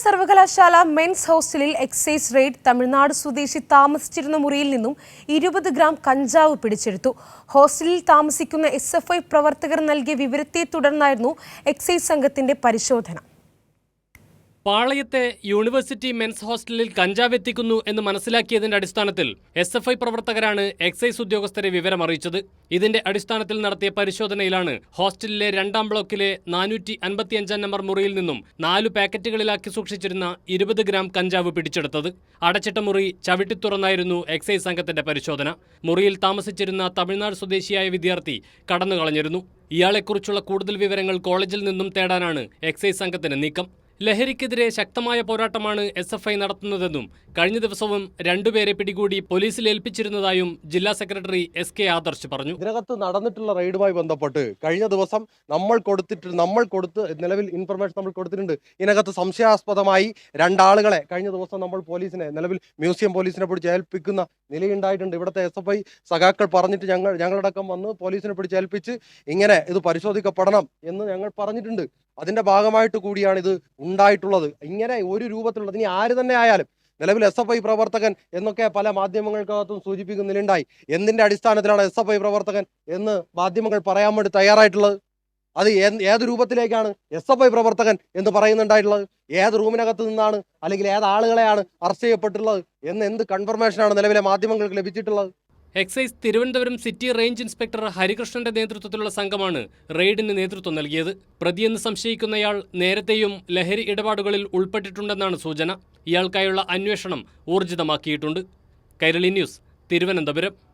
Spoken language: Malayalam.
സർവകലാശാല മെൻസ് ഹോസ്റ്റലിൽ എക്സൈസ് റെയ്ഡ് തമിഴ്നാട് സ്വദേശി താമസിച്ചിരുന്ന മുറിയിൽ നിന്നും ഇരുപത് ഗ്രാം കഞ്ചാവ് പിടിച്ചെടുത്തു. ഹോസ്റ്റലിൽ താമസിക്കുന്ന എസ് പ്രവർത്തകർ നൽകിയ വിവരത്തെ തുടർന്നായിരുന്നു എക്സൈസ് സംഘത്തിന്റെ പരിശോധന. പാളയത്തെ യൂണിവേഴ്സിറ്റി മെൻസ് ഹോസ്റ്റലിൽ കഞ്ചാവ് എത്തിക്കുന്നു എന്ന് മനസ്സിലാക്കിയതിന്റെ അടിസ്ഥാനത്തിൽ എസ് എഫ് ഐ പ്രവർത്തകരാണ് എക്സൈസ് ഉദ്യോഗസ്ഥരെ വിവരം അറിയിച്ചത്. ഇതിന്റെ അടിസ്ഥാനത്തിൽ നടത്തിയ പരിശോധനയിലാണ് ഹോസ്റ്റലിലെ രണ്ടാം ബ്ലോക്കിലെ നാനൂറ്റി അൻപത്തിയഞ്ചാം നമ്പർ മുറിയിൽ നിന്നും നാലു പാക്കറ്റുകളിലാക്കി സൂക്ഷിച്ചിരുന്ന ഇരുപത് ഗ്രാം കഞ്ചാവ് പിടിച്ചെടുത്തത്. അടച്ചിട്ട മുറി ചവിട്ടി തുറന്നായിരുന്നു എക്സൈസ് സംഘത്തിന്റെ പരിശോധന. മുറിയിൽ താമസിച്ചിരുന്ന തമിഴ്നാട് സ്വദേശിയായ വിദ്യാർത്ഥി കടന്നു കളഞ്ഞിരുന്നു ഇയാളെക്കുറിച്ചുള്ള കൂടുതൽ വിവരങ്ങൾ കോളേജിൽ നിന്നും തേടാനാണ് എക്സൈസ് സംഘത്തിന് നീക്കം. ലഹരിക്കെതിരെ ശക്തമായ പോരാട്ടമാണ് എസ് എഫ് ഐ നടത്തുന്നതെന്നും കഴിഞ്ഞ ദിവസവും രണ്ടുപേരെ പിടികൂടി പോലീസിൽ ഏൽപ്പിച്ചിരുന്നതായും ജില്ലാ സെക്രട്ടറി എസ് കെ ആദർശ് പറഞ്ഞു. ഇതിനകത്ത് നടന്നിട്ടുള്ള റെയ്ഡുമായി ബന്ധപ്പെട്ട് കഴിഞ്ഞ ദിവസം നമ്മൾ കൊടുത്തിട്ട് നമ്മൾ കൊടുത്ത് നിലവിൽ ഇൻഫർമേഷൻ നമ്മൾ കൊടുത്തിട്ടുണ്ട്. ഇതിനകത്ത് സംശയാസ്പദമായി രണ്ടാളുകളെ കഴിഞ്ഞ ദിവസം നമ്മൾ പോലീസിനെ നിലവിൽ മ്യൂസിയം പോലീസിനെ പിടിച്ച് ഏൽപ്പിക്കുന്ന നിലയുണ്ടായിട്ടുണ്ട്. ഇവിടുത്തെ എസ് എഫ് ഐ സഖാക്കൾ പറഞ്ഞിട്ട് ഞങ്ങൾ ഞങ്ങളടക്കം വന്ന് പോലീസിനെ പിടിച്ച് ഏൽപ്പിച്ച് ഇങ്ങനെ ഇത് പരിശോധിക്കപ്പെടണം എന്ന് ഞങ്ങൾ പറഞ്ഞിട്ടുണ്ട്. അതിന്റെ ഭാഗമായിട്ട് കൂടിയാണ് ഇത് ഉണ്ടായിട്ടുള്ളത്. ഇങ്ങനെ ഒരു രൂപത്തിലുള്ളത്. ഇനി ആര് തന്നെ ആയാലും നിലവിൽ എസ് എഫ് ഐ പ്രവർത്തകൻ എന്നൊക്കെ പല മാധ്യമങ്ങൾക്കകത്തും സൂചിപ്പിക്കുന്നില്ലുണ്ടായി എന്തിന്റെ അടിസ്ഥാനത്തിലാണ് എസ് എഫ് ഐ പ്രവർത്തകൻ എന്ന് മാധ്യമങ്ങൾ പറയാൻ വേണ്ടി തയ്യാറായിട്ടുള്ളത്? അത് ഏത് രൂപത്തിലേക്കാണ് എസ് എഫ് ഐ പ്രവർത്തകൻ എന്ന് പറയുന്നുണ്ടായിട്ടുള്ളത്? ഏത് റൂമിനകത്ത് നിന്നാണ് അല്ലെങ്കിൽ ഏത് ആളുകളെയാണ് അറസ്റ്റ് ചെയ്യപ്പെട്ടുള്ളത് എന്ന് എന്ത് കൺഫർമേഷനാണ് നിലവിലെ മാധ്യമങ്ങൾക്ക് ലഭിച്ചിട്ടുള്ളത്? Excise Thiruvananthapuram city range inspector ഹരികൃഷ്ണന്റെ നേതൃത്വത്തിലുള്ള സംഘമാണ് റെയ്ഡിന് നേതൃത്വം നൽകിയത്. പ്രതിയെന്ന് സംശയിക്കുന്നയാൾ നേരത്തെയും ലഹരി ഇടപാടുകളിൽ ഉൾപ്പെട്ടിട്ടുണ്ടെന്നാണ് സൂചന. ഇയാൾക്കായുള്ള അന്വേഷണം ഊർജിതമാക്കിയിട്ടുണ്ട്. കൈരളി ന്യൂസ് തിരുവനന്തപുരം.